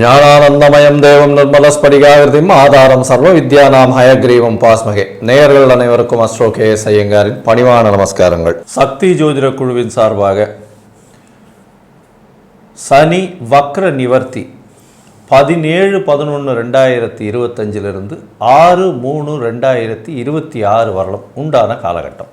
ஞானானந்தமயம் தேவம் நிர்மலஸ்படிகாகிருதிம் ஆதாரம் சர்வ வித்யானாம் ஹயக்ரீவம் பாஸ்மகே. நேயர்கள் அனைவருக்கும் அஸ்ரோ கே எஸ் ஐயங்காரின் பணிவான நமஸ்காரங்கள். சக்தி ஜோதிட குழுவின் சார்பாக சனி வக்ர நிவர்த்தி பதினேழு பதினொன்று ரெண்டாயிரத்தி இருபத்தஞ்சிலிருந்து ஆறு மூணு ரெண்டாயிரத்தி இருபத்தி ஆறு வரலும் உண்டான காலகட்டம்.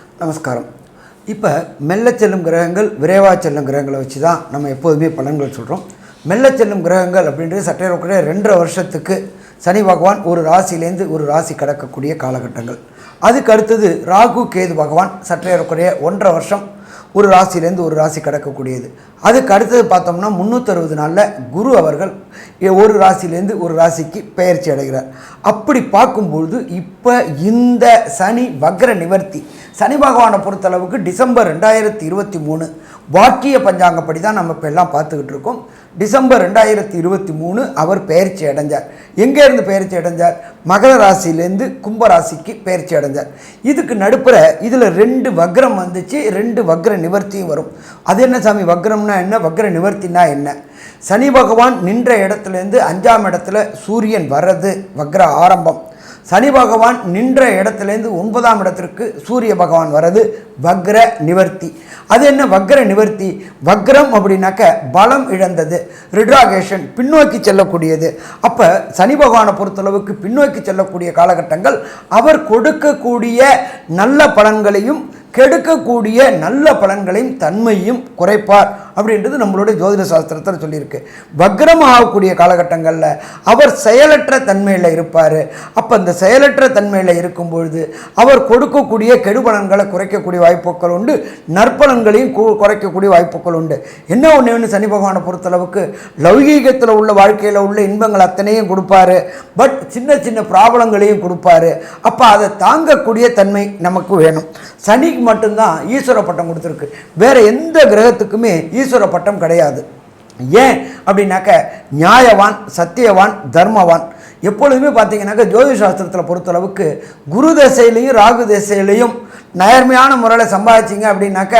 நமஸ்காரம். இப்போ மெல்ல செல்லும் கிரகங்கள் விரைவாக செல்லும் கிரகங்களை வச்சு தான் நம்ம எப்போதுமே பலன்கள் சொல்கிறோம் மெல்ல செல்லும் கிரகங்கள் அப்படின்றது சட்டையக்கூடிய ரெண்டரை வருஷத்துக்கு சனி பகவான் ஒரு ராசியிலேருந்து ஒரு ராசி கடக்கக்கூடிய காலகட்டங்கள். அதுக்கு அடுத்தது ராகு கேது பகவான் சற்றையக்கூடிய ஒன்றரை வருஷம் ஒரு ராசியிலேருந்து ஒரு ராசி கடக்கக்கூடியது. அதுக்கு அடுத்தது பார்த்தோம்னா முந்நூற்றறுபது நாளில் குரு அவர்கள் ஒரு ராசியிலேருந்து ஒரு ராசிக்கு பெயர்ச்சி அடைகிறார். அப்படி பார்க்கும்பொழுது இப்போ இந்த சனி வக்ர நிவர்த்தி சனி பகவானை பொறுத்தளவுக்கு டிசம்பர் ரெண்டாயிரத்தி இருபத்தி மூணு வாக்கிய பஞ்சாங்கப்படி தான் நம்ம இப்போ எல்லாம் பார்த்துக்கிட்டு இருக்கோம். டிசம்பர் ரெண்டாயிரத்தி இருபத்தி மூணு அவர் பெயர்ச்சி அடைஞ்சார். எங்கேருந்து பெயர்ச்சி அடைஞ்சார்? மகர ராசியிலேருந்து கும்ப ராசிக்கு பெயர்ச்சி அடைஞ்சார். இதுக்கு நடுப்புற இதில் ரெண்டு வக்ரம் வந்துச்சு ரெண்டு வக்ர நிவர்த்தியும் வரும். அது என்ன சாமி வக்ரம்னு என்ன? வக்ர நிவர்த்தினா என்ன? சனி பகவான் நின்ற இடத்துலேருந்து அஞ்சாம் இடத்துல சூரியன் வர்றது வக்ர ஆரம்பம். சனி பகவான் நின்ற இடத்துலேருந்து ஒன்பதாம் இடத்திற்கு சூரிய பகவான் வர்றது வக்ர நிவர்த்தி. அது என்ன வக்ர நிவர்த்தி? வக்ரம் அப்படின்னாக்க பலம் இழந்தது ரிட்ராகேஷன் பின்னோக்கி செல்லக்கூடியது. அப்போ சனி பகவானை பொறுத்தளவுக்கு பின்னோக்கி செல்லக்கூடிய காலகட்டங்கள் அவர் கொடுக்கக்கூடிய நல்ல பலன்களையும் கெடுக்கக்கூடிய நல்ல பலன்களையும் தன்மையும் குறைப்பார். அப்படின்றது நம்மளுடைய ஜோதிட சாஸ்திரத்தில் சொல்லியிருக்கு. வக்ரம் ஆகக்கூடிய காலகட்டங்களில் அவர் செயலற்ற தன்மையில் இருப்பார். அப்போ அந்த செயலற்ற தன்மையில் இருக்கும் பொழுது அவர் கொடுக்கக்கூடிய கெடுபலன்களை குறைக்கக்கூடிய வாய்ப்புகள் உண்டு. நற்பலன்களையும் குறைக்கக்கூடிய வாய்ப்புகள் உண்டு. என்ன ஒன்று ஒன்று சனி பகவானை பொறுத்தளவுக்கு லௌகீகத்தில் உள்ள வாழ்க்கையில் உள்ள இன்பங்கள் அத்தனையும் கொடுப்பாரு. பட் சின்ன சின்ன ப்ராப்ளங்களையும் கொடுப்பாரு. அப்போ அதை தாங்கக்கூடிய தன்மை நமக்கு வேணும். சனிக்கு மட்டும்தான் ஈஸ்வர பட்டம் கொடுத்துருக்கு. வேறு எந்த கிரகத்துக்குமே ஈஸ்வர பட்டம் கிடையாது. ஏன் அப்படின்னாக்க நியாயவான் சத்தியவான் தர்மவான். எப்பொழுதுமே பார்த்தீங்கன்னாக்க ஜோதிஷ சாஸ்திரத்தில் பொறுத்தளவுக்கு குரு தசையிலையும் ராகு தசையிலையும் நேர்மையான முறையில் சம்பாதிச்சிங்க அப்படின்னாக்க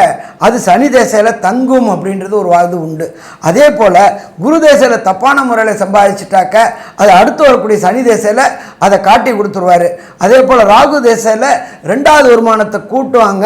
அது சனி தேசையில் தங்கும் அப்படின்றது ஒரு வாது உண்டு. அதே போல் குரு தேசையில் தப்பான முறையில் சம்பாதிச்சிட்டாக்க அது அடுத்து வரக்கூடிய சனி தேசையில் அதை காட்டி கொடுத்துருவாரு. அதே போல் ராகு தேசையில் ரெண்டாவது வருமானத்தை கூட்டுவாங்க.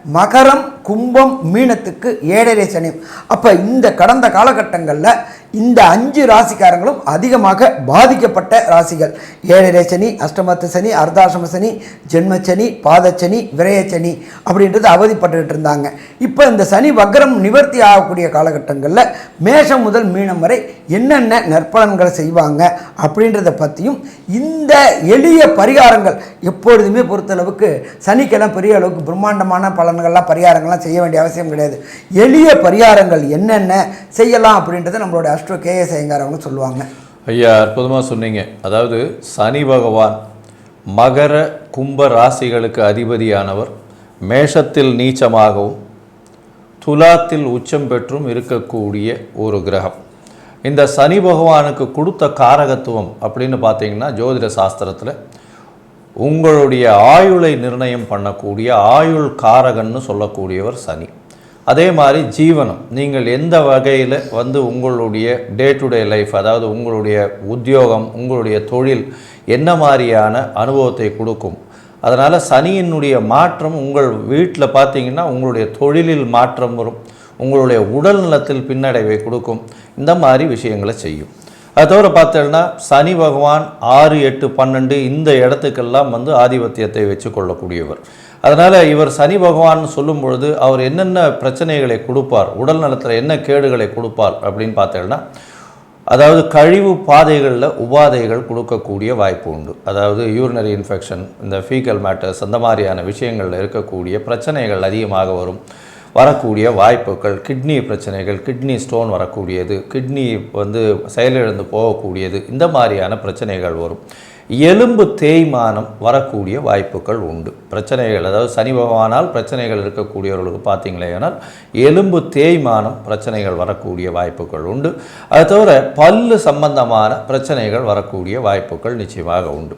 மகரம் கும்பம் மீனத்துக்கு ஏழரை சனி. அப்போ இந்த கடந்த காலகட்டங்களில் இந்த அஞ்சு ராசிக்காரங்களும் அதிகமாக பாதிக்கப்பட்ட ராசிகள். ஏழரை சனி அஷ்டமத்து சனி அர்த்தாசிரம சனி ஜென்மச்சனி பாதச்சனி விரயச்சனி அப்படின்றது அவதிப்பட்டுக்கிட்டு இருந்தாங்க. இப்போ இந்த சனி வக்ரம் நிவர்த்தி ஆகக்கூடிய காலகட்டங்களில் மேஷம் முதல் மீனம் வரை என்னென்ன நற்பலன்களை செய்வாங்க அப்படின்றத பற்றியும் இந்த எளிய பரிகாரங்கள் எப்பொழுதுமே பொறுத்தளவுக்கு சனிக்கெல்லாம் பெரிய அளவுக்கு பிரம்மாண்டமான பல பலன்கள்லாம் பரிகாரங்கள்லாம் செய்ய வேண்டிய அவசியம் கிடையாது. எளிய பரிகாரங்கள் என்னென்ன செய்யலாம் அப்படின்றத நம்மளோட அஸ்ட்ரோ கேஎஸ் ஐயங்கார் அவங்க சொல்லுவாங்க. ஐயா அற்புதமாக சொன்னீங்க. அதாவது சனி பகவான் மகர கும்ப ராசிகளுக்கு அதிபதியானவர் மேஷத்தில் நீச்சமாகவும் துலாத்தில் உச்சம் பெற்றும் இருக்கக்கூடிய ஒரு கிரகம். இந்த சனி பகவானுக்கு கொடுத்த காரகத்துவம் அப்படின்னு பார்த்தீங்கன்னா ஜோதிட சாஸ்திரத்தில் உங்களுடைய ஆயுளை நிர்ணயம் பண்ணக்கூடிய ஆயுள் காரகன்னு சொல்லக்கூடியவர் சனி. அதே மாதிரி ஜீவனம். நீங்கள் எந்த வகையில் வந்து உங்களுடைய டே டு டே லைஃப் அதாவது உங்களுடைய உத்தியோகம் உங்களுடைய தொழில் என்ன மாதிரியான அனுபவத்தை கொடுக்கும்? அதனால் சனியினுடைய மாற்றம் உங்கள் வீட்டில் பார்த்தீங்கன்னா உங்களுடைய தொழிலில் மாற்றம் வரும். உங்களுடைய உடல் நலத்தில் பின்னடைவை கொடுக்கும். இந்த மாதிரி விஷயங்களை செய்யும். அது தவிர பார்த்தோம்னா சனி பகவான் ஆறு எட்டு பன்னெண்டு இந்த இடத்துக்கெல்லாம் வந்து ஆதிபத்தியத்தை வச்சு கொள்ளக்கூடியவர் அதனால் இவர் சனி பகவான் சொல்லும் பொழுது அவர் என்னென்ன பிரச்சனைகளை கொடுப்பார் உடல் நலத்தில் என்ன கேடுகளை கொடுப்பார் அப்படின்னு பார்த்தோம்னா அதாவது கழிவு பாதைகளில் உபாதைகள் கொடுக்கக்கூடிய வாய்ப்பு உண்டு. அதாவது யூரினரி இன்ஃபெக்ஷன் இந்த ஃபீக்கல் மேட்டர்ஸ் அந்த மாதிரியான விஷயங்களில் இருக்கக்கூடிய பிரச்சனைகள் அதிகமாக வரும். வரக்கூடிய வாய்ப்புகள் கிட்னி பிரச்சனைகள் கிட்னி ஸ்டோன் வரக்கூடியது கிட்னி வந்து செயலிழந்து போகக்கூடியது இந்த மாதிரியான பிரச்சனைகள் வரும். எலும்பு தேய்மானம் வரக்கூடிய வாய்ப்புகள் உண்டு. பிரச்சனைகள் அதாவது சனி பகவானால் பிரச்சனைகள் இருக்கக்கூடியவர்களுக்கு பார்த்தீங்களேனால் எலும்பு தேய்மானம் பிரச்சனைகள் வரக்கூடிய வாய்ப்புகள் உண்டு. அது தவிர பல்லு சம்பந்தமான பிரச்சனைகள் வரக்கூடிய வாய்ப்புகள் நிச்சயமாக உண்டு.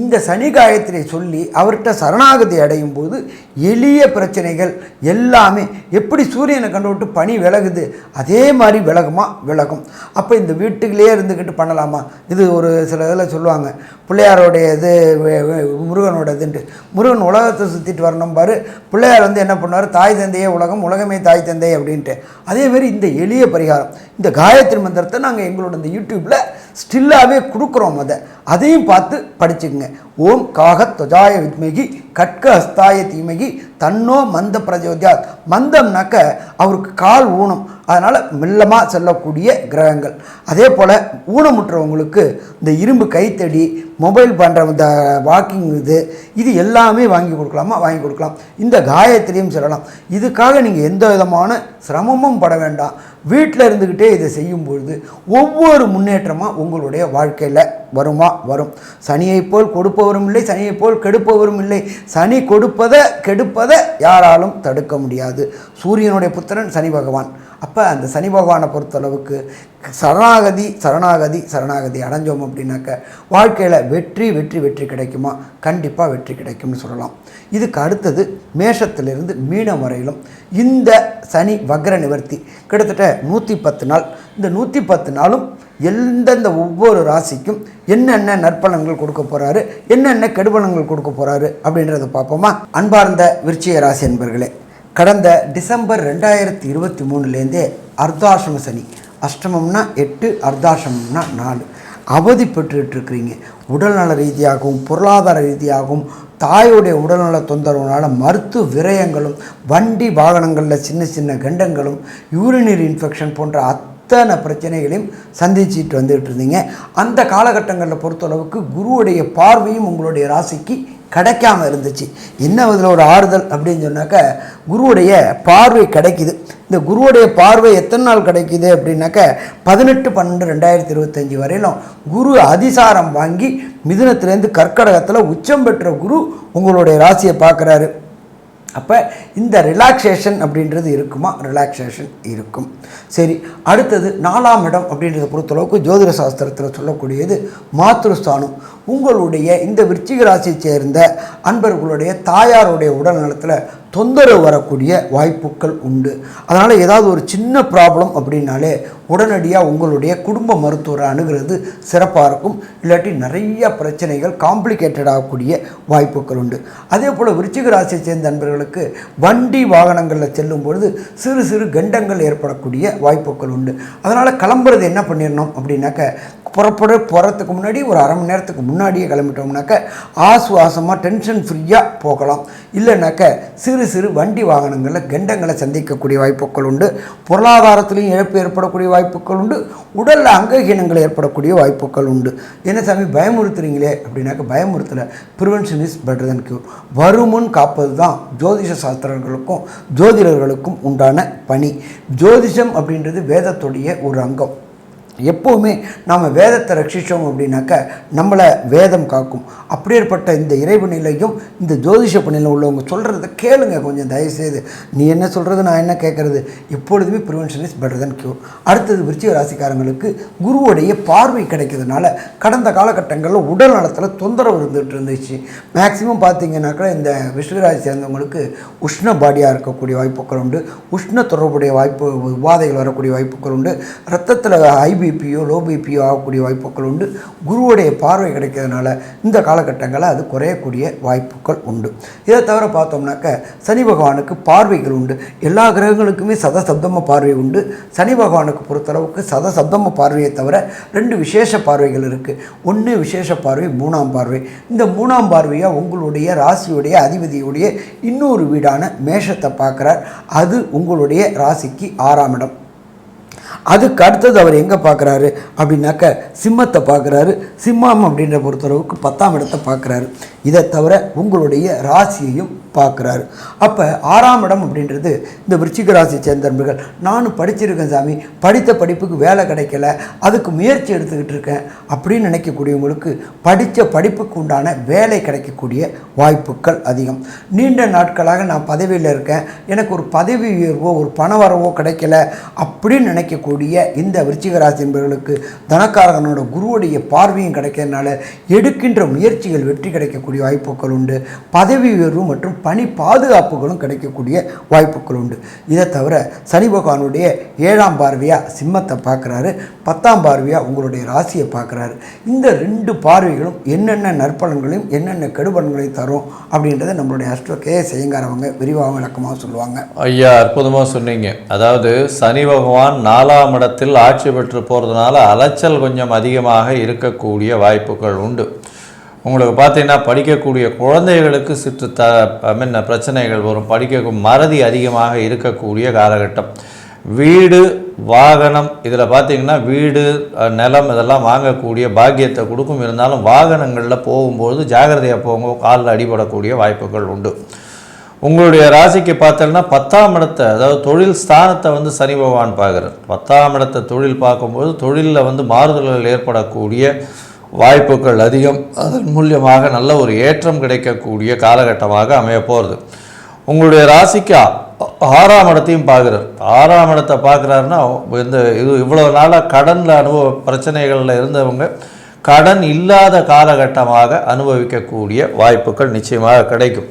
இந்த சனி காயத்திரை சொல்லி அவர்கிட்ட சரணாகதி அடையும் போது எளிய பிரச்சனைகள் எல்லாமே எப்படி சூரியனை கண்டு விட்டு பனி விலகுது? அதே மாதிரி விலகுமா? விலகும். அப்போ இந்த வீட்டுக்குள்ளேயே இருந்துக்கிட்டு பண்ணலாமா? இது ஒரு சில இதில் சொல்லுவாங்க. பிள்ளையாரோடைய இது முருகனோடதுன்ட்டு முருகனோட இதுன்ட்டு முருகன் உலகத்தை சுற்றிட்டு வரணும் பாரு. பிள்ளையார் வந்து என்ன பண்ணுவார்? தாய் தந்தையே உலகம் உலகமே தாய் தந்தை அப்படின்ட்டு. அதேமாரி இந்த எளிய பரிகாரம். இந்த காயத்ரி மந்திரத்தை நாங்கள் எங்களோட இந்த யூடியூப்பில் ஸ்டில்லாகவே கொடுக்குறோம் அதை. அதையும் பார்த்து படிச்சுக்கோங்க. ஓம் காகத் தொஜாய வித்மகி கட்க ஹஸ்தாய தீமகி தன்னோ மந்த பிரஜோதியாத் மந்தம்னாக்க அவருக்கு கால் ஊனம் அதனால் மெல்லமாக செல்லக்கூடிய கிரகங்கள். அதே போல் ஊனமுற்றவங்களுக்கு இந்த இரும்பு கைத்தடி மொபைல் பண்ணுற இந்த வாக்கிங் இது இது எல்லாமே வாங்கி கொடுக்கலாமா? வாங்கி கொடுக்கலாம். இந்த காயத்திலையும் சொல்லலாம். இதுக்காக நீங்கள் எந்த விதமான சிரமமும் பட வேண்டாம். வீட்டில் இருந்துக்கிட்டே இதை செய்யும்பொழுது ஒவ்வொரு முன்னேற்றமாக உங்களுடைய வாழ்க்கையில் வருமா? வரும். சனியை போல் கொடுப்பவரும் இல்லை சனியை போல் கெடுப்பவரும் இல்லை. சனி கொடுப்பதை கெடுப்பதை யாராலும் தடுக்க முடியாது. சூரியனுடைய புத்திரன் சனி பகவான். அப்போ அந்த சனி பகவானை பொறுத்தளவுக்கு சரணாகதி சரணாகதி சரணாகதி அடைஞ்சோம் அப்படின்னாக்க வாழ்க்கையில் வெற்றி வெற்றி வெற்றி கிடைக்குமா? கண்டிப்பாக வெற்றி கிடைக்கும்னு சொல்லலாம். இதுக்கு அடுத்தது மேஷத்திலிருந்து மீனம் வரையிலும் இந்த சனி வக்ர நிவர்த்தி. கிட்டத்தட்ட நூற்றி பத்து நாள். இந்த நூற்றி பத்து நாளும் எந்தெந்த ஒவ்வொரு ராசிக்கும் என்னென்ன நற்பலன்கள் கொடுக்க போகிறாரு என்னென்ன கெடுபலன்கள் கொடுக்க போகிறாரு அப்படின்றத பார்ப்போமா? அன்பார்ந்த விருச்சிக ராசி என்பர்களே கடந்த டிசம்பர் ரெண்டாயிரத்தி இருபத்தி மூணுலேருந்தே அர்த்தாசிரம சனி. அஷ்டமம்னா எட்டு அர்த்தாசிரமம்னா நாலு. அவதி பெற்றுட்டு இருக்கிறீங்க உடல்நல ரீதியாகவும் பொருளாதார ரீதியாகவும் தாயுடைய உடல்நல தொந்தரவுனால மருத்துவ விரயங்களும் வண்டி வாகனங்களில் சின்ன சின்ன கண்டங்களும் யூரினரி இன்ஃபெக்ஷன் போன்ற அத்தனை பிரச்சனைகளையும் சந்திச்சுட்டு வந்துகிட்டு இருந்தீங்க அந்த காலகட்டங்களில் பொறுத்தளவுக்கு குருவுடைய பார்வையும் உங்களுடைய ராசிக்கு கிடைக்காம இருந்துச்சு. என்ன இதில் ஒரு ஆறுதல் அப்படின்னு சொன்னாக்க குருவுடைய பார்வை கிடைக்கிது. இந்த குருவுடைய பார்வை எத்தனை நாள் கிடைக்கிது அப்படின்னாக்க பதினெட்டு பன்னெண்டு ரெண்டாயிரத்தி இருபத்தஞ்சி வரையிலும் குரு அதிசாரம் வாங்கி மிதுனத்திலேருந்து கற்கடகத்தில் உச்சம் பெற்ற குரு உங்களுடைய ராசியை பார்க்குறாரு. அப்போ இந்த ரிலாக்ஸேஷன் அப்படின்றது இருக்குமா? ரிலாக்ஸேஷன் இருக்கும். சரி அடுத்தது நாலாம் இடம் அப்படின்றத பொறுத்தளவுக்கு ஜோதிட சாஸ்திரத்தில் சொல்லக்கூடியது மாத்ருஸ்தானம். உங்களுடைய இந்த விருச்சிக ராசியை சேர்ந்த அன்பர்களுடைய தாயாருடைய உடல்நலத்தில் தொந்தரவு வரக்கூடிய வாய்ப்புகள் உண்டு. அதனால் ஏதாவது ஒரு சின்ன ப்ராப்ளம் அப்படின்னாலே உடனடியாக உங்களுடைய குடும்ப மருத்துவரை அணுகிறது சிறப்பாக இருக்கும். இல்லாட்டி நிறைய பிரச்சனைகள் காம்ப்ளிகேட்டட் ஆகக்கூடிய வாய்ப்புகள் உண்டு. அதே போல் விருச்சிக ராசியை சேர்ந்த நண்பர்களுக்கு வண்டி வாகனங்களில் செல்லும் பொழுது சிறு சிறு கண்டங்கள் ஏற்படக்கூடிய வாய்ப்புகள் உண்டு. அதனால் கிளம்புறது என்ன பண்ணிடணும் அப்படின்னாக்க புறப்பட போகிறதுக்கு முன்னாடி ஒரு அரை மணி நேரத்துக்கு முன்னாடியே கிளம்பிட்டோம்னாக்க ஆசுவாசமாக டென்ஷன் ஃப்ரீயாக போகலாம். இல்லைனாக்க சிறு சிறு வண்டி வாகனங்களில் கெண்டங்களை சந்திக்கக்கூடிய வாய்ப்புகள் உண்டு. பொருளாதாரத்திலையும் இழப்பு ஏற்படக்கூடிய வாய்ப்புகள் உண்டு. உடலில் அங்ககீனங்கள் ஏற்படக்கூடிய வாய்ப்புகள் உண்டு. என்ன சாமி பயமுறுத்துறீங்களே? அப்படின்னாக்க பயமுறுத்தலை. Prevention is better than cure வருமுன் காப்பது தான் ஜோதிஷ சாஸ்திரர்களுக்கும் ஜோதிடர்களுக்கும் உண்டான பணி. ஜோதிஷம் அப்படின்றது வேதத்துடைய ஒரு அங்கம். எப்போவுமே நாம் வேதத்தை ரட்சித்தோம் அப்படின்னாக்க நம்மளை வேதம் காக்கும். அப்படியேற்பட்ட இந்த இறைவு நிலையும் இந்த ஜோதிஷ பணியில் உள்ளவங்க சொல்கிறத கேளுங்க கொஞ்சம் தயவுசெய்து. நீ என்ன சொல்கிறது நான் என்ன கேட்குறது? எப்பொழுதுமே prevention is better than cure. அடுத்தது விருச்சிக ராசிக்காரங்களுக்கு குருவுடைய பார்வை கிடைக்கிறதுனால கடந்த காலகட்டங்களில் உடல் நலத்தில் தொந்தரவு இருந்துகிட்டு இருந்துச்சு. மேக்சிமம் பார்த்தீங்கன்னாக்கா இந்த விஷ்ணுராசி சேர்ந்தவங்களுக்கு உஷ்ண பாடியாக இருக்கக்கூடிய வாய்ப்புகள் உண்டு. உஷ்ண தொடர்புடைய வாய்ப்பு உபாதைகள் வரக்கூடிய வாய்ப்புகள் உண்டு. ரத்தத்தில் ஐபி பிபியோ லோ பிபியோ ஆகக்கூடிய வாய்ப்புகள் உண்டு. குருவுடைய பார்வை கிடைக்கிறதுனால இந்த காலகட்டங்களில் அது குறையக்கூடிய வாய்ப்புகள் உண்டு. இதை தவிர பார்த்தோம்னாக்க சனி பகவானுக்கு பார்வைகள் உண்டு. எல்லா கிரகங்களுக்குமே சதசப்தம பார்வை உண்டு. சனி பகவானுக்கு பொறுத்தளவுக்கு சதசப்தம பார்வையை தவிர ரெண்டு விசேஷ பார்வைகள் இருக்குது ஒன்று விசேஷ பார்வை மூணாம் பார்வை. இந்த மூணாம் பார்வையாக உங்களுடைய ராசியுடைய அதிபதியுடைய இன்னொரு வீடான மேஷத்தை பார்க்குறார். அது உங்களுடைய ராசிக்கு ஆறாம் இடம். அதுக்கு அடுத்தது அவர் எங்கே பார்க்குறாரு அப்படின்னாக்க சிம்மத்தை பார்க்குறாரு சிம்மம் அப்படின்ற பொறுத்தளவுக்கு பத்தாம் இடத்தை பார்க்குறாரு இதை தவிர உங்களுடைய ராசியையும் பார்க்குறாரு. அப்போ ஆறாம் இடம் அப்படின்றது இந்த விருச்சிக ராசி சேர்ந்தவர்கள் நானும் படிச்சிருக்கேன் சாமி. படித்த படிப்புக்கு வேலை கிடைக்கல. அதுக்கு முயற்சி எடுத்துக்கிட்டு இருக்கேன் அப்படின்னு நினைக்கக்கூடியவங்களுக்கு படித்த படிப்புக்கு உண்டான வேலை கிடைக்கக்கூடிய வாய்ப்புகள் அதிகம். நீண்ட நாட்களாக நான் பதவியில் இருக்கேன். எனக்கு ஒரு பதவி உயர்வோ ஒரு பண வரவோ கிடைக்கல அப்படின்னு நினைக்கக்கூடிய இந்த விருச்சிக ராசி என்பவர்களுக்கு தனக்காரகனோட குருவுடைய பார்வையும் கிடைக்கிறதுனால எடுக்கின்ற முயற்சிகள் வெற்றி கிடைக்கக்கூடிய வாய்ப்புகள் உண்டு. பதவி உயர்வு மற்றும் பணி பாதுகாப்புகளும் கிடைக்கக்கூடிய வாய்ப்புகள் உண்டு. இதை தவிர சனி பகவானுடைய ஏழாம் பார்வையாக சிம்மத்தை பார்க்குறாரு. பத்தாம் பார்வையாக உங்களுடைய ராசியை பார்க்குறாரு. இந்த ரெண்டு பார்வைகளும் என்னென்ன நற்பலன்களையும் என்னென்ன கெடுபலன்களையும் தரும் அப்படின்றத நம்மளுடைய அஸ்ட்ரோ கே செய்யங்காரவங்க விரிவாக விளக்கமாக சொல்லுவாங்க. ஐயா அற்புதமாக சொன்னீங்க. அதாவது சனி பகவான் நாலாம் இடத்தில் ஆட்சி பெற்று போகிறதுனால அலைச்சல் கொஞ்சம் அதிகமாக இருக்கக்கூடிய வாய்ப்புகள் உண்டு. உங்களுக்கு பார்த்தீங்கன்னா படிக்கக்கூடிய குழந்தைகளுக்கு சிற்று த என்ன பிரச்சனைகள் வரும். படிக்க மறதி அதிகமாக இருக்கக்கூடிய காலகட்டம். வீடு வாகனம் இதில் பார்த்தீங்கன்னா வீடு நிலம் இதெல்லாம் வாங்கக்கூடிய பாக்கியத்தை கொடுக்கும். இருந்தாலும் வாகனங்களில் போகும்போது ஜாகிரதையாக போங்க. காலில் அடிபடக்கூடிய வாய்ப்புகள் உண்டு. உங்களுடைய ராசிக்கு பார்த்தோம்னா பத்தாம் இடத்தை அதாவது தொழில் ஸ்தானத்தை வந்து சனி பகவான் பார்க்குறார். பத்தாம் இடத்தை தொழில் பார்க்கும்போது தொழிலில் வந்து மாறுதல்கள் ஏற்படக்கூடிய வாய்ப்புகள் அதிகம் அதன் மூலியமாக நல்ல ஒரு ஏற்றம் கிடைக்கக்கூடிய காலகட்டமாக அமைய போகிறது உங்களுடைய ராசிக்கு ஆறாம் இடத்தையும் பார்க்குறார். ஆறாம் இடத்தை பார்க்குறாருன்னா இந்த இது இவ்வளோ நாளாக கடனில் அனுபவ பிரச்சனைகளில் இருந்தவங்க கடன் இல்லாத காலகட்டமாக அனுபவிக்கக்கூடிய வாய்ப்புகள் நிச்சயமாக கிடைக்கும்.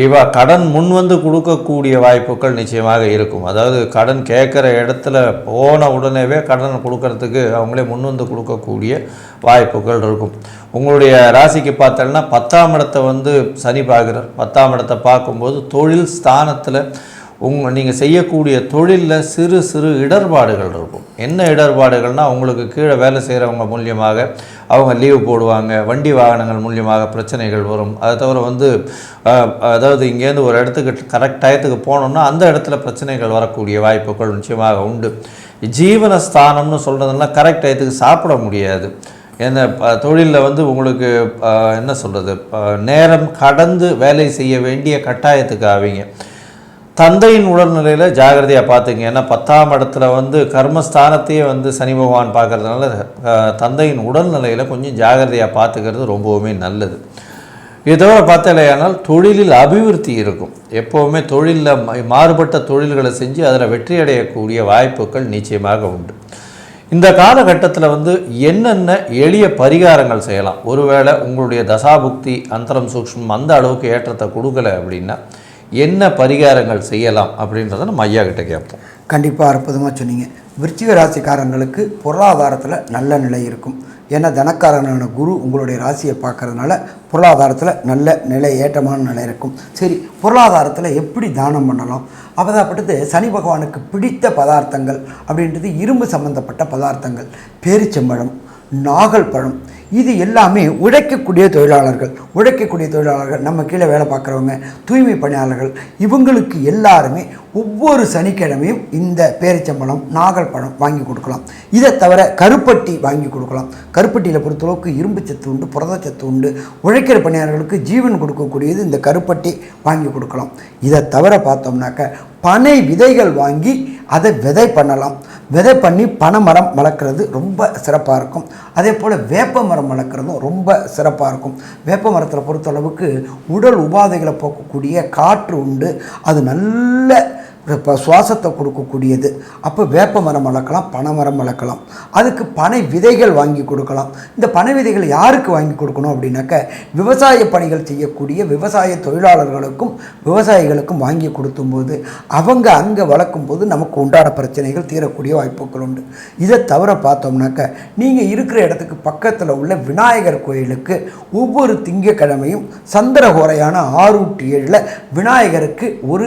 இவா கடன் முன் வந்து கொடுக்கக்கூடிய வாய்ப்புகள் நிச்சயமாக இருக்கும். அதாவது கடன் கேட்குற இடத்துல போன உடனேவே கடன் கொடுக்கறதுக்கு அவங்களே முன் வந்து கொடுக்கக்கூடிய வாய்ப்புகள் இருக்கும். உங்களுடைய ராசிக்கு பார்த்தோம்னா பத்தாம் இடத்தை வந்து சனி பார்க்குறார். பத்தாம் இடத்தை பார்க்கும்போது தொழில் ஸ்தானத்தில் உங்க நீங்கள் செய்யக்கூடிய தொழிலில் சிறு சிறு இடர்பாடுகள் இருக்கும். என்ன இடர்பாடுகள்னால் உங்களுக்கு கீழே வேலை செய்கிறவங்க மூலியமாக அவங்க லீவு போடுவாங்க வண்டி வாகனங்கள் மூலியமாக பிரச்சனைகள் வரும். அதை தவிர வந்து அதாவது இங்கேருந்து ஒரு இடத்துக்கு கரெக்ட் டயத்துக்கு போனோம்னா அந்த இடத்துல பிரச்சனைகள் வரக்கூடிய வாய்ப்புகள் நிச்சயமாக உண்டு. ஜீவன ஸ்தானம்னு சொல்கிறதுனா கரெக்ட் டயத்துக்கு சாப்பிட முடியாது. என்ன தொழிலில் வந்து உங்களுக்கு என்ன சொல்கிறது நேரம் கடந்து வேலை செய்ய வேண்டிய கட்டாயத்துக்கு ஆவீங்க. தந்தையின் உடல்நிலையில் ஜாகிரதையாக பார்த்துங்க ஏன்னா பத்தாம் இடத்துல வந்து கர்மஸ்தானத்தையே வந்து சனி பகவான் பார்க்கறதுனால தந்தையின் உடல்நிலையில் கொஞ்சம் ஜாகிரதையாக பார்த்துக்கிறது ரொம்பவுமே நல்லது. இதை தவிர பார்த்தாலேயானால் தொழிலில் அபிவிருத்தி இருக்கும். எப்போவுமே தொழிலில் மாறுபட்ட தொழில்களை செஞ்சு அதில் வெற்றி அடையக்கூடிய வாய்ப்புகள் நிச்சயமாக உண்டு. இந்த காலகட்டத்தில் வந்து என்னென்ன எளிய பரிகாரங்கள் செய்யலாம்? ஒருவேளை உங்களுடைய தசாபுக்தி அந்தரம் சூக்ஷ்மம் அந்த அளவுக்கு ஏற்றத்தை கொடுக்கல அப்படின்னா என்ன பரிகாரங்கள் செய்யலாம் அப்படின்றத நம்ம ஐயா கிட்ட கேட்போம். கண்டிப்பாக அற்புதமாக சொன்னீங்க. விருச்சிக ராசிக்காரங்களுக்கு பொருளாதாரத்தில் நல்ல நிலை இருக்கும். ஏன்னா தனக்காரனான குரு உங்களுடைய ராசியை பார்க்கறதுனால பொருளாதாரத்தில் நல்ல நிலை ஏற்றமான நிலை இருக்கும். சரி பொருளாதாரத்தில் எப்படி தானம் பண்ணலாம்? அப்பதாப்பட்டது சனி பகவானுக்கு பிடித்த பதார்த்தங்கள் அப்படின்றது இரும்பு சம்பந்தப்பட்ட பதார்த்தங்கள். பேரிச்சம்பழம் நாகல் பழம் இது எல்லாமே உழைக்கக்கூடிய தொழிலாளர்கள். உழைக்கக்கூடிய தொழிலாளர்கள் நம்ம கீழே வேலை பார்க்குறவங்க தூய்மை பணியாளர்கள். இவங்களுக்கு எல்லாருமே ஒவ்வொரு சனிக்கிழமையும் இந்த பேரிச்சம்பழம் நாகல் பழம் வாங்கி கொடுக்கலாம். இதை தவிர கருப்பட்டி வாங்கி கொடுக்கலாம். கருப்பட்டியில் பொறுத்தளவுக்கு இரும்பு சத்து உண்டு புரதச்சத்து உண்டு. உழைக்கிற பணியாளர்களுக்கு ஜீவன் கொடுக்கக்கூடியது இந்த கருப்பட்டி வாங்கி கொடுக்கலாம். இதை தவிர பார்த்தோம்னாக்க பனை விதைகள் வாங்கி அதை விதை பண்ணலாம். விதை பண்ணி பனை மரம் வளர்க்குறது ரொம்ப சிறப்பாக இருக்கும். அதே போல் வேப்ப மரம் வளர்க்குறதும் ரொம்ப சிறப்பாக இருக்கும். வேப்ப மரத்தில் பொறுத்தளவுக்கு உடல் உபாதைகளை போக்கக்கூடிய காற்று உண்டு. அது நல்ல இப்போ சுவாசத்தை கொடுக்கக்கூடியது. அப்போ வேப்ப மரம் வளர்க்கலாம் பனை மரம் வளர்க்கலாம். அதுக்கு பனை விதைகள் வாங்கி கொடுக்கலாம். இந்த பனை விதைகள் யாருக்கு வாங்கி கொடுக்கணும் அப்படின்னாக்க விவசாய பணிகள் செய்யக்கூடிய விவசாய தொழிலாளர்களுக்கும் விவசாயிகளுக்கும் வாங்கி கொடுத்தும்போது அவங்க அங்கே வளர்க்கும் போது நமக்கு உண்டான பிரச்சனைகள் தீரக்கூடிய வாய்ப்புகள் உண்டு. இதை தவிர பார்த்தோம்னாக்க நீங்கள் இருக்கிற இடத்துக்கு பக்கத்தில் உள்ள விநாயகர் கோயிலுக்கு ஒவ்வொரு திங்கக்கிழமையும் சந்திரகோரையான ஆறு ஏழில் விநாயகருக்கு ஒரு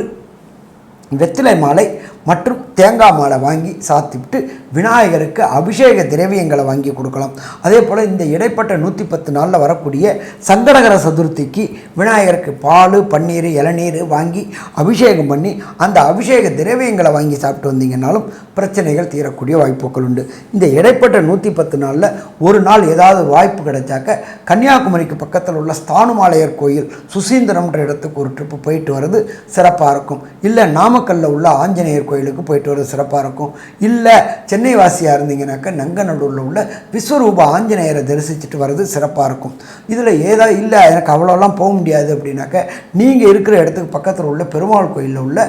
வெற்றிலை மாலை மற்றும் தேங்காய் மாலை வாங்கி சாத்திவிட்டு விநாயகருக்கு அபிஷேக திரவியங்களை வாங்கி கொடுக்கலாம். அதே போல் இந்த இடைப்பட்ட நூற்றி பத்து நாளில் வரக்கூடிய சங்கடகர சதுர்த்திக்கு விநாயகருக்கு பால் பன்னீர் இளநீர் வாங்கி அபிஷேகம் பண்ணி அந்த அபிஷேக திரவியங்களை வாங்கி சாப்பிட்டு வந்தீங்கன்னாலும் பிரச்சனைகள் தீரக்கூடிய வாய்ப்புகள் உண்டு. இந்த இடைப்பட்ட நூற்றி பத்து நாளில் ஒரு நாள் ஏதாவது வாய்ப்பு கிடைச்சாக்க கன்னியாகுமரிக்கு பக்கத்தில் உள்ள ஸ்தானுமாலையர் கோயில் சுசீந்திரம்ன்ற இடத்துக்கு ஒரு ட்ரிப்பு போயிட்டு வர்றது சிறப்பாக இருக்கும். இல்லை நாமக்கல்லில் உள்ள ஆஞ்சநேயர் கோயில் கோயிலுக்கு போயிட்டு வர சிறப்பாக இருக்கும். இல்லை சென்னை வாசியாக இருந்தீங்கன்னாக்கா நங்கநல்லூரில் உள்ள விஸ்வரூப ஆஞ்சநேயரை தரிசிச்சுட்டு வர்றது சிறப்பாக இருக்கும். இதில் ஏதா இல்லை எனக்கு அவ்வளோலாம் போக முடியாது அப்படின்னாக்க நீங்கள் இருக்கிற இடத்துக்கு பக்கத்தில் உள்ள பெருமாள் கோயிலில் உள்ள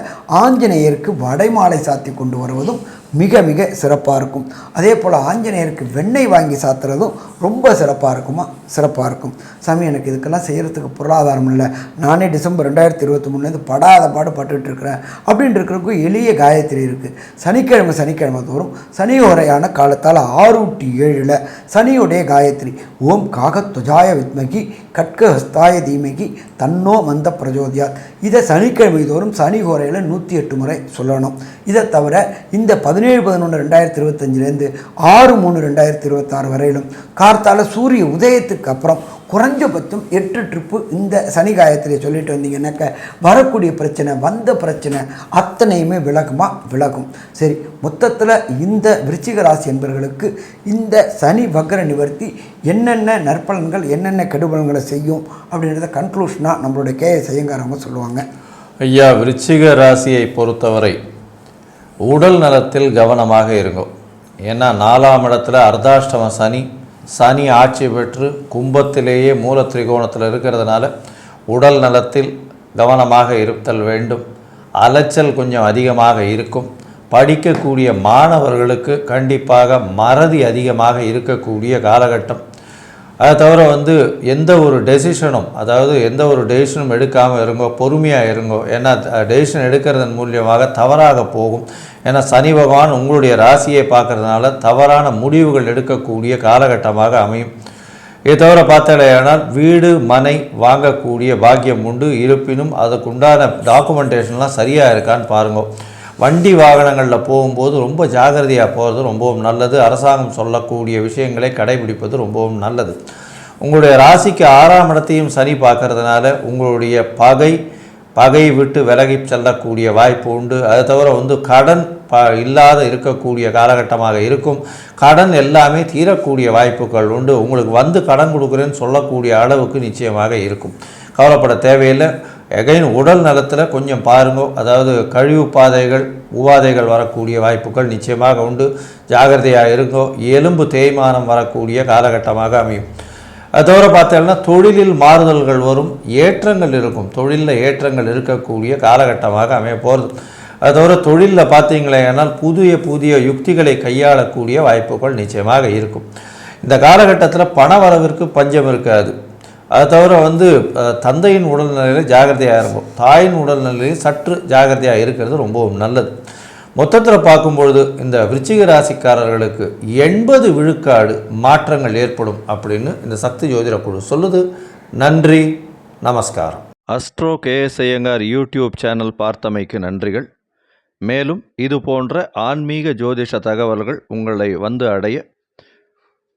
ஆஞ்சநேயருக்கு வடைமாலை சாத்தி கொண்டு வருவதும் மிக மிக சிறப்பாக இருக்கும். அதே போல் ஆஞ்சநேயருக்கு வெண்ணெய் வாங்கி சாத்துறதும் ரொம்ப சிறப்பாக இருக்குமா? சிறப்பாக இருக்கும். சாமி எனக்கு இதுக்கெல்லாம் செய்கிறதுக்கு பொருளாதாரம் இல்லை. நானே டிசம்பர் ரெண்டாயிரத்தி இருபத்தி மூணுலேருந்து படாத பாடு பட்டுட்டு இருக்கிறேன். அப்படின்ட்டு இருக்கிறக்கும் எளிய காயத்ரி இருக்குது சனிக்கிழமை சனிக்கிழமை தோறும் சனி உரையான காலத்தால் ஆறு டு ஏழில் சனியுடைய காயத்ரி. ஓம் காகத்வஜாய வித்மகி கட்கஹஸ்தாய தீமகி தன்னோ மந்த பிரஜோதியார் இதை சனிக்கிழமை தோறும் சனி ஹோரையில் நூற்றி எட்டு முறை சொல்லணும். இதை தவிர இந்த பதினேழு பதினொன்று ரெண்டாயிரத்தி இருபத்தஞ்சிலேருந்து ஆறு மூணு ரெண்டாயிரத்தி இருபத்தாறு வரையிலும் கார்த்தால சூரிய உதயத்துக்கு அப்புறம் குறைஞ்சபட்சம் எட்டு ட்ரிப்பு இந்த சனி காயத்தில் சொல்லிட்டு வந்தீங்கன்னாக்க வரக்கூடிய பிரச்சனை வந்த பிரச்சனை அத்தனையுமே விளக்குமா விலகும். சரி மொத்தத்தில் இந்த விருச்சிக ராசி என்பவர்களுக்கு இந்த சனி வக்ர நிவர்த்தி என்னென்ன நற்பலன்கள் என்னென்ன கெடுபலன்களை செய்யும் அப்படின்றத கன்க்ளூஷனாக நம்மளுடைய கே எஸ் ஐயங்காரவங்க சொல்லுவாங்க. ஐயா விருச்சிக ராசியை பொறுத்தவரை உடல் நலத்தில் கவனமாக இருக்கும் ஏன்னா நாலாம் இடத்துல அர்த்தாஷ்டம சனி சனி ஆட்சி பெற்று கும்பத்திலேயே மூல திரிகோணத்தில் இருக்கிறதுனால உடல் நலத்தில் கவனமாக இருத்தல் வேண்டும். அலைச்சல் கொஞ்சம் அதிகமாக இருக்கும். படிக்கக்கூடிய மாணவர்களுக்கு கண்டிப்பாக மறதி அதிகமாக இருக்கக்கூடிய காலகட்டம். அதை தவிர வந்து எந்த ஒரு டெசிஷனும் அதாவது எந்த ஒரு டெசிஷனும் எடுக்காமல் இருங்கோ பொறுமையாக இருங்கோ ஏன்னா டெசிஷன் எடுக்கிறதன் மூலியமாக தவறாக போகும். ஏன்னா சனி பகவான் உங்களுடைய ராசியை பார்க்கறதுனால தவறான முடிவுகள் எடுக்கக்கூடிய காலகட்டமாக அமையும். இதை தவிர பார்த்தாலேயானால் வீடு மனை வாங்கக்கூடிய பாக்கியம் உண்டு. இருப்பினும் அதுக்குண்டான டாக்குமெண்டேஷன்லாம் சரியாக இருக்கான்னு பாருங்கள் வண்டி வாகனங்களில் போகும்போது ரொம்ப ஜாகிரதையாக போகிறது ரொம்பவும் நல்லது. அரசாங்கம் சொல்லக்கூடிய விஷயங்களை கடைபிடிப்பது ரொம்பவும் நல்லது. உங்களுடைய ராசிக்கு ஆறாம் இடத்தையும் சரி பார்க்கறதுனால உங்களுடைய பகை பகை விட்டு விலகி செல்லக்கூடிய வாய்ப்பு உண்டு. அதை தவிர வந்து கடன் ப இல்லாத இருக்கக்கூடிய காலகட்டமாக இருக்கும். கடன் எல்லாமே தீரக்கூடிய வாய்ப்புகள் உண்டு. உங்களுக்கு வந்து கடன் கொடுக்குறேன்னு சொல்லக்கூடிய அளவுக்கு நிச்சயமாக இருக்கும். கவலைப்பட தேவையில்லை. எகைன் உடல் நலத்தில் கொஞ்சம் பாருங்க. அதாவது கழிவு பாதைகள் உபாதைகள் வரக்கூடிய வாய்ப்புகள் நிச்சயமாக உண்டு. ஜாகிரதையாக இருங்கோ. எலும்பு தேய்மானம் வரக்கூடிய காலகட்டமாக அமையும். அது தவிர பார்த்தோம்னா தொழிலில் மாறுதல்கள் வரும். ஏற்றங்கள் இருக்கும். தொழிலில் ஏற்றங்கள் இருக்கக்கூடிய காலகட்டமாக அமைய போகிறது அது தவிர தொழிலில் பார்த்தீங்களேனால் புதிய புதிய யுக்திகளை கையாளக்கூடிய வாய்ப்புகள் நிச்சயமாக இருக்கும். இந்த காலகட்டத்தில் பண வரவிற்கு பஞ்சம் இருக்காது. அதை தவிர வந்து தந்தையின் உடல்நிலையில் ஜாகிரதையாக இருக்கும் தாயின் உடல்நிலையில் சற்று ஜாகிரதையாக இருக்கிறது ரொம்பவும் நல்லது. மொத்தத்தில் பார்க்கும்பொழுது இந்த விருச்சிக ராசிக்காரர்களுக்கு எண்பது விழுக்காடு மாற்றங்கள் ஏற்படும் அப்படின்னு இந்த சக்தி ஜோதிட குழு சொல்லுது. நன்றி நமஸ்காரம். Astro KS Iyengar YouTube channel பார்த்தமைக்கு நன்றிகள். மேலும் இது போன்ற ஆன்மீக ஜோதிஷ தகவல்கள் உங்களை வந்து அடைய